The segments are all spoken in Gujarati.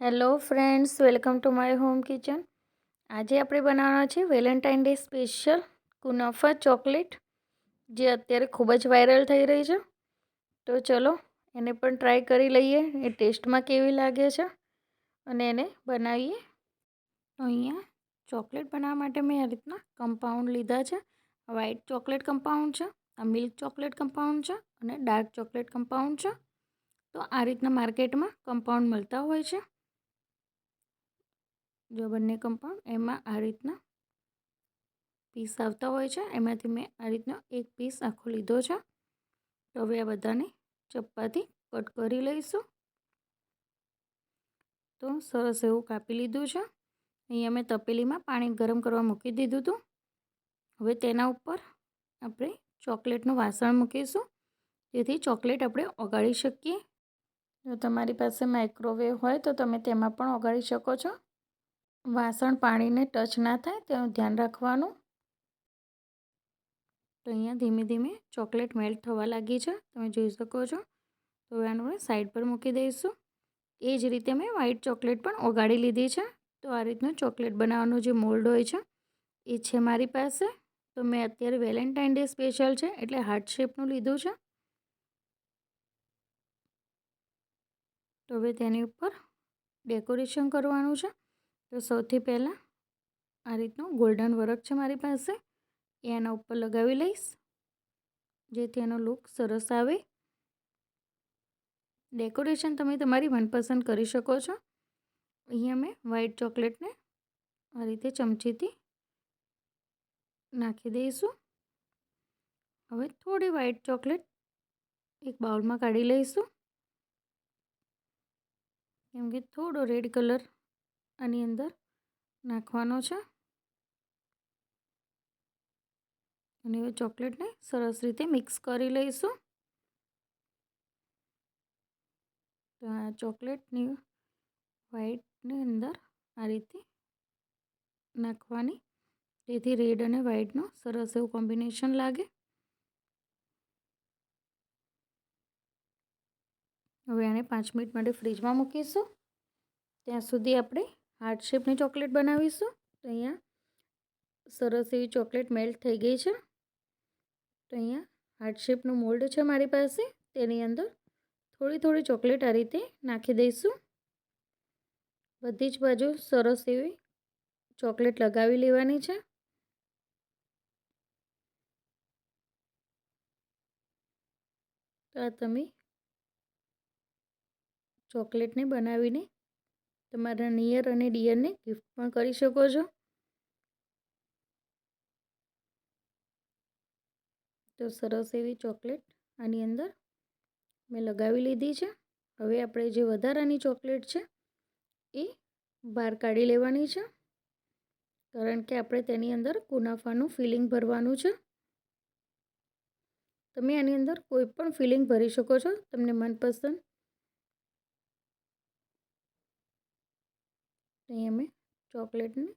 Hello friends, welcome to my home kitchen. આજે આપણે બનાવવાના છે Valentine day special kunafa chocolate, જે અત્યારે ખૂબ જ વાયરલ થઈ રહી છે. તો ચલો, એને પણ ટ્રાય કરી લઈએ, એ ટેસ્ટમાં કેવી લાગે છે, અને એને બનાવીએ. અહીંયા ચોકલેટ બનાવવા માટે મેં આ રીતના કમ્પાઉન્ડ લીધા છે. વ્હાઇટ ચોકલેટ કમ્પાઉન્ડ છે, આ મિલ્ક ચોકલેટ કમ્પાઉન્ડ છે, અને ડાર્ક ચોકલેટ કમ્પાઉન્ડ છે. તો આ રીતના માર્કેટમાં કમ્પાઉન્ડ મળતા હોય છે. જો બંને કમ્પાઉન્ડ એમાં આ રીતના પીસ આવતા હોય છે. એમાંથી મેં આ રીતના એક પીસ આખો લીધો છે. તો હવે આ બધાને ચપ્પાથી કટ કરી લઈશું. તો સરસ એવું કાપી લીધું છે. અહીંયા મેં તપેલીમાં પાણી ગરમ કરવા મૂકી દીધું હતું. હવે તેના ઉપર આપણે ચોકલેટનું વાસણ મૂકીશું. જેથી ચોકલેટ આપણે ઓગાળી શકીએ. જો તમારી પાસે માઇક્રોવેવ હોય તો તમે તેમાં પણ ઓગાળી શકો છો. વાસણ પાણીને ટચ ના થાય તેનું ધ્યાન રાખવાનું. તો અહીંયા ધીમે ધીમે ચોકલેટ મેલ્ટ થવા લાગી છે, તમે જોઈ શકો છો. તો હવે સાઈડ પર મૂકી દઈશું. એ જ રીતે મેં વ્હાઈટ ચોકલેટ પણ ઓગાળી લીધી છે. તો આ રીતનું ચોકલેટ બનાવવાનું જે મોલ્ડ હોય છે, એ છે મારી પાસે. તો મેં અત્યારે વેલેન્ટાઇન ડે સ્પેશિયલ છે, એટલે હાર્ટ શેપનું લીધું છે. તો હવે તેની ઉપર ડેકોરેશન કરવાનું છે. તો સૌથી પહેલાં આ રીતનું ગોલ્ડન વર્ક છે મારી પાસે. એ એના ઉપર લગાવી લઈશ. જેથી એનો લુક સરસ આવે. ડેકોરેશન તમે તમારી મનપસંદ કરી શકો છો. અહીંયા મેં વ્હાઈટ ચોકલેટને આ રીતે ચમચીથી નાખી દઈશું. હવે થોડી વ્હાઈટ ચોકલેટ એક બાઉલમાં કાઢી લઈશું. કેમ કે થોડો રેડ કલર આની અંદર નાખવાનો છે. અને હવે ચોકલેટને સરસ રીતે મિક્સ કરી લઈશું. તો આ ચોકલેટની વ્હાઈટની અંદર આ રીતે નાખવાની. તેથી રેડ અને વ્હાઈટનું સરસ એવું કોમ્બિનેશન લાગે. હવે આને પાંચ મિનિટ માટે ફ્રીજમાં મૂકીશું. ત્યાં સુધી આપણે હાર્ટ શેપની ચોકલેટ બનાવીશું. તો અહીંયા સરસ એવી ચોકલેટ મેલ્ટ થઈ ગઈ છે. તો અહીંયા હાર્ટ શેપનું મોલ્ડ છે મારી પાસે. તેની અંદર થોડી થોડી ચોકલેટ આ રીતે નાખી દઈશું. બધી જ બાજુ સરસ એવી ચોકલેટ લગાવી લેવાની છે. તો આ તમે ચોકલેટને બનાવીને તમારા નિયર અને ડિયરને ગિફ્ટ પણ કરી શકો છો. તો સરસ એવી ચોકલેટ આની અંદર મેં લગાવી લીધી છે. હવે આપણે જે વધારાની ચોકલેટ છે એ બહાર કાઢી લેવાની છે. કારણ કે આપણે તેની અંદર કુનાફાનું ફિલિંગ ભરવાનું છે. તમે આની અંદર કોઈ પણ ફિલિંગ ભરી શકો છો, તમને મનપસંદ અહીંયા મેં ચોકલેટને,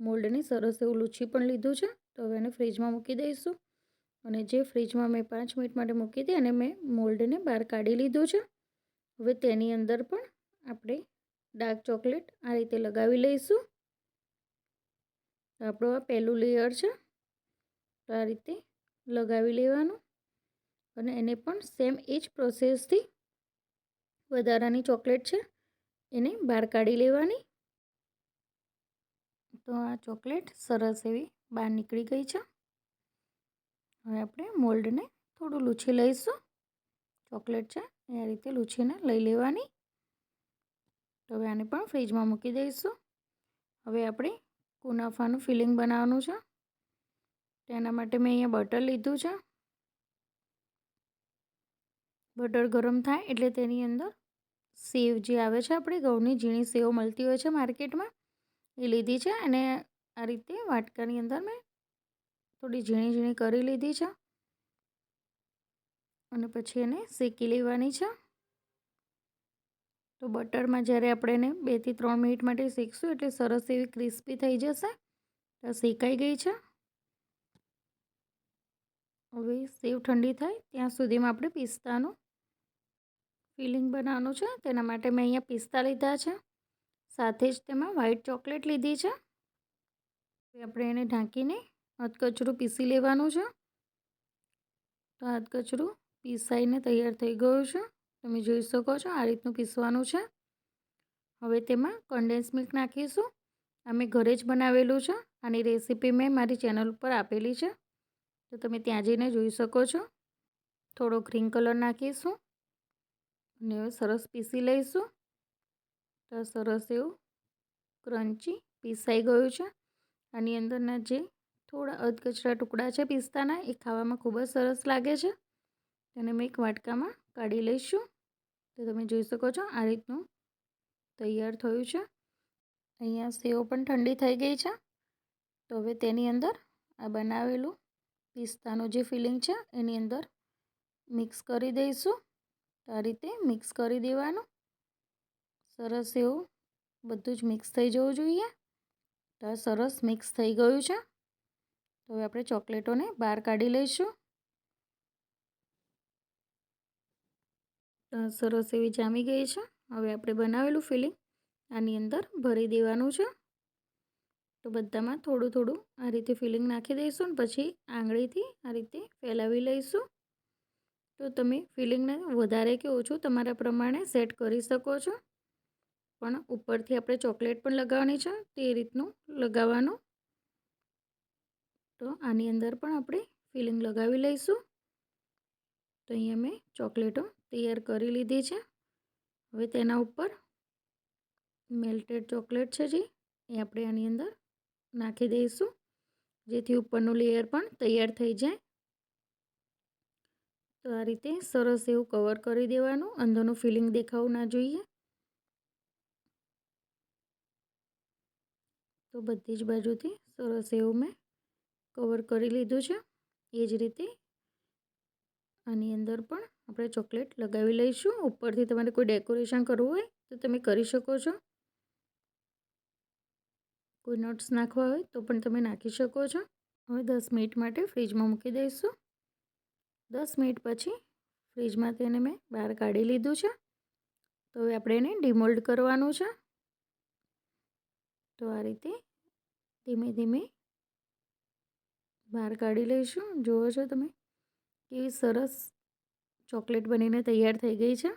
મોલ્ડને સરસ એવું લૂછી પણ લીધું છે. તો હવે એને ફ્રીજમાં મૂકી દઈશું. અને જે ફ્રીજમાં મેં પાંચ મિનિટ માટે મૂકી હતી અને મેં મોલ્ડને બહાર કાઢી લીધું છે. હવે તેની અંદર પણ આપણે ડાર્ક ચોકલેટ આ રીતે લગાવી લઈશું. આપણું આ પહેલું લેયર છે. તો આ રીતે લગાવી લેવાનું. અને એને પણ સેમ એ જ પ્રોસેસથી વધારાની ચોકલેટ છે. એને બહાર કાઢી લેવાની. તો આ ચોકલેટ સરસ એવી બહાર નીકળી ગઈ છે. હવે આપણે મોલ્ડને થોડું લૂછી લઈશું. ચોકલેટ છે એ રીતે લૂછીને લઈ લેવાની. તો હવે આને પણ ફ્રીજમાં મૂકી દઈશું. હવે આપણે કુનાફાનું ફિલિંગ બનાવવાનું છે. તેના માટે મેં અહીંયા બટર લીધું છે. બટર ગરમ થાય એટલે તેની અંદર સેવ જે આવે છે આપણે, ઘઉંની ઝીણી સેવ મળતી હોય છે માર્કેટમાં. એ લીધી છે અને આ રીતે વાટકાની અંદર મેં થોડી ઝીણી ઝીણી કરી લીધી છે. અને પછી એને શેકી લેવાની છે. તો બટરમાં જ્યારે આપણે એને બેથી ત્રણ મિનિટ માટે શેકશું એટલે સરસ એવી ક્રિસ્પી થઈ જશે. તો શેકાઈ ગઈ છે. હવે સેવ ઠંડી થાય ત્યાં સુધીમાં આપણે પિસ્તાનું ફિલિંગ બનાવવાનું છે. તેના માટે મેં અહીંયા પિસ્તા લીધા છે. સાથે જ તેમાં વ્હાઈટ ચોકલેટ લીધી છે. આપણે એને ઢાંકીને હથકચરું પીસી લેવાનું છે. તો હથકચરું પીસાઈને તૈયાર થઈ ગયું છે. તમે જોઈ શકો છો આ રીતનું પીસવાનું છે. હવે તેમાં કન્ડેન્સ મિલ્ક નાખીશું. અમે ઘરે જ બનાવેલું છે. આની રેસીપી મેં મારી ચેનલ ઉપર આપેલી છે. તો તમે ત્યાં જઈને જોઈ શકો છો. થોડો ગ્રીન કલર નાખીશું. અને હવે સરસ પીસી લઈશું. તો સરસ એવું ક્રન્ચી પીસાઈ ગયું છે. આની અંદરના જે થોડા અધકચરા ટુકડા છે પિસ્તાના, એ ખાવામાં ખૂબ જ સરસ લાગે છે. તેને મેં એક વાટકામાં કાઢી લઈશું. તો તમે જોઈ શકો છો આ રીતનું તૈયાર થયું છે. અહીંયા સેવ પણ ઠંડી થઈ ગઈ છે. તો હવે તેની અંદર આ બનાવેલું પિસ્તાનું જે ફિલિંગ છે એની અંદર મિક્સ કરી દઈશું. આ રીતે મિક્સ કરી દેવાનું. સરસ એવું. બધું જ મિક્સ થઈ જવું જોઈએ. તો સરસ મિક્સ થઈ ગયું છે. તો હવે આપણે ચોકલેટોને બહાર કાઢી લઈશું. સરસ એવી જામી ગઈ છે. હવે આપણે બનાવેલું ફિલિંગ. આની અંદર ભરી દેવાનું છે. તો બધામાં થોડું થોડું આ રીતે ફિલિંગ નાખી દઈશું પછી આંગળીથી આ રીતે ફેલાવી લઈશું. તો તમે ફિલિંગને વધારે કે ઓછું તમારા પ્રમાણે સેટ કરી શકો છો. પણ ઉપરથી આપણે ચોકલેટ પણ લગાવવાની છે, તે રીતનું લગાવવાનું. તો આની અંદર પણ આપણે ફિલિંગ લગાવી લઈશું. તો અહીંયા મેં ચોકલેટો તૈયાર કરી લીધી છે. હવે તેના ઉપર મેલ્ટેડ ચોકલેટ છે જે, એ આપણે આની અંદર નાખી દઈશું. જેથી ઉપરનું લેયર પણ તૈયાર થઈ જાય. તો આ રીતે સરસ એવું કવર કરી દેવાનું, અંદરનું ફિલિંગ દેખાવું ના જોઈએ. તો બધી જ બાજુથી સરસ એવું મેં કવર કરી લીધું છે. એ જ રીતે આની અંદર પણ આપણે ચોકલેટ લગાવી લઈશું. ઉપરથી તમારે કોઈ ડેકોરેશન કરવું હોય તો તમે કરી શકો છો. કોઈ નટ્સ નાખવા હોય તો પણ તમે નાખી શકો છો. હવે દસ મિનિટ માટે ફ્રીજમાં મૂકી દઈશું. દસ મિનિટ પછી ફ્રીજમાંથી એને મેં બહાર કાઢી લીધું છે. તો હવે આપણે એને ડિમોલ્ડ કરવાનું છે. તો આ રીતે ધીમે ધીમે બહાર કાઢી લઈશું. જુઓ છો તમે કેવી સરસ ચોકલેટ બનીને તૈયાર થઈ ગઈ છે.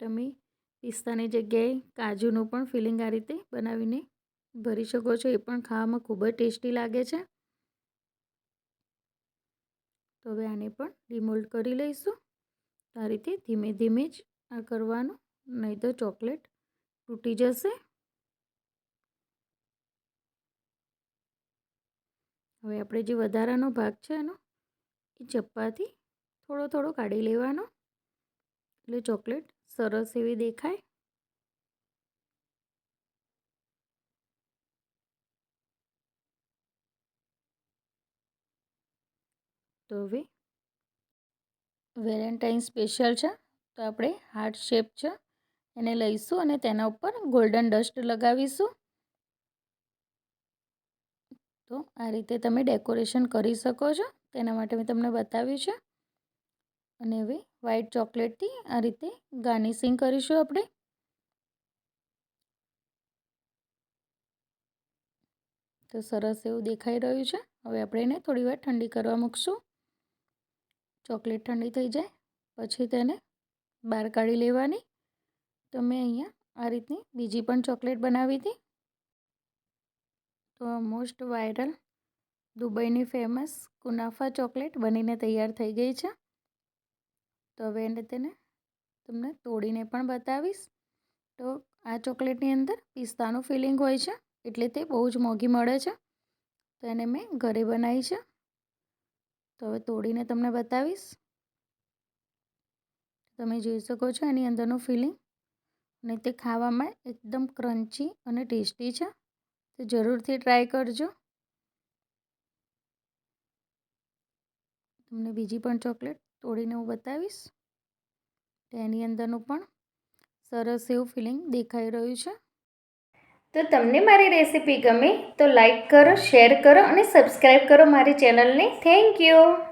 તમે પિસ્તાની જગ્યાએ કાજુનું પણ ફિલિંગ આ રીતે બનાવીને ભરી શકો છો. એ પણ ખાવામાં ખૂબ જ ટેસ્ટી લાગે છે. તો હવે આને પણ ડિમોલ્ડ કરી લઈશું. આ રીતે ધીમે ધીમે જ આ કરવાનું. નહીં તો ચોકલેટ તૂટી જશે. હવે આપણે જે વધારાનો ભાગ છે એનો, એ ચપ્પાથી થોડો થોડો કાઢી લેવાનો. એટલે ચોકલેટ સરસ એવી દેખાય. તો હવે વેલેન્ટાઇન સ્પેશિયલ છે, તો આપણે હાર્ટ શેપ છે, એને લઈશું અને તેના ઉપર ગોલ્ડન ડસ્ટ લગાવીશું. તો આ રીતે તમે ડેકોરેશન કરી શકો છો. તેના માટે મેં તમને બતાવ્યું છે. અને હવે વ્હાઈટ ચોકલેટથી આ રીતે ગાર્નિશિંગ કરીશું આપણે. તો સરસ એવું દેખાઈ રહ્યું છે. હવે આપણે એને થોડી વાર ઠંડી કરવા મૂકશું. ચોકલેટ ઠંડી થઈ જાય, પછી તેને બહાર કાઢી લેવાની. તો મેં અહીંયા આ રીતની બીજી પણ ચોકલેટ બનાવી હતી. તો મોસ્ટ વાયરલ દુબઈની ફેમસ કુનાફા ચોકલેટ બનીને તૈયાર થઈ ગઈ છે. તો હવે એને તેને તમને તોડીને પણ બતાવીશ. તો આ ચોકલેટની અંદર પિસ્તાનું ફિલિંગ હોય છે, એટલે તે બહુ જ મોંઘી મળે છે. તો એને મેં ઘરે બનાવી છે. તો હવે તોડીને તમને બતાવીશ. તમે જોઈ શકો છો એની અંદરનું ફિલિંગ અને તે ખાવામાં એકદમ ક્રન્ચી અને ટેસ્ટી છે. તો જરૂરથી ટ્રાય કરજો. તમને બીજી પણ ચોકલેટ તોડીને હું બતાવીશ. તેની અંદરનું પણ સરસ એવું ફિલિંગ દેખાઈ રહ્યું છે. તો તમને મારી રેસીપી ગમે તો લાઈક કરો, શેર કરો અને સબસ્ક્રાઈબ કરો મારી ચેનલને. Thank you.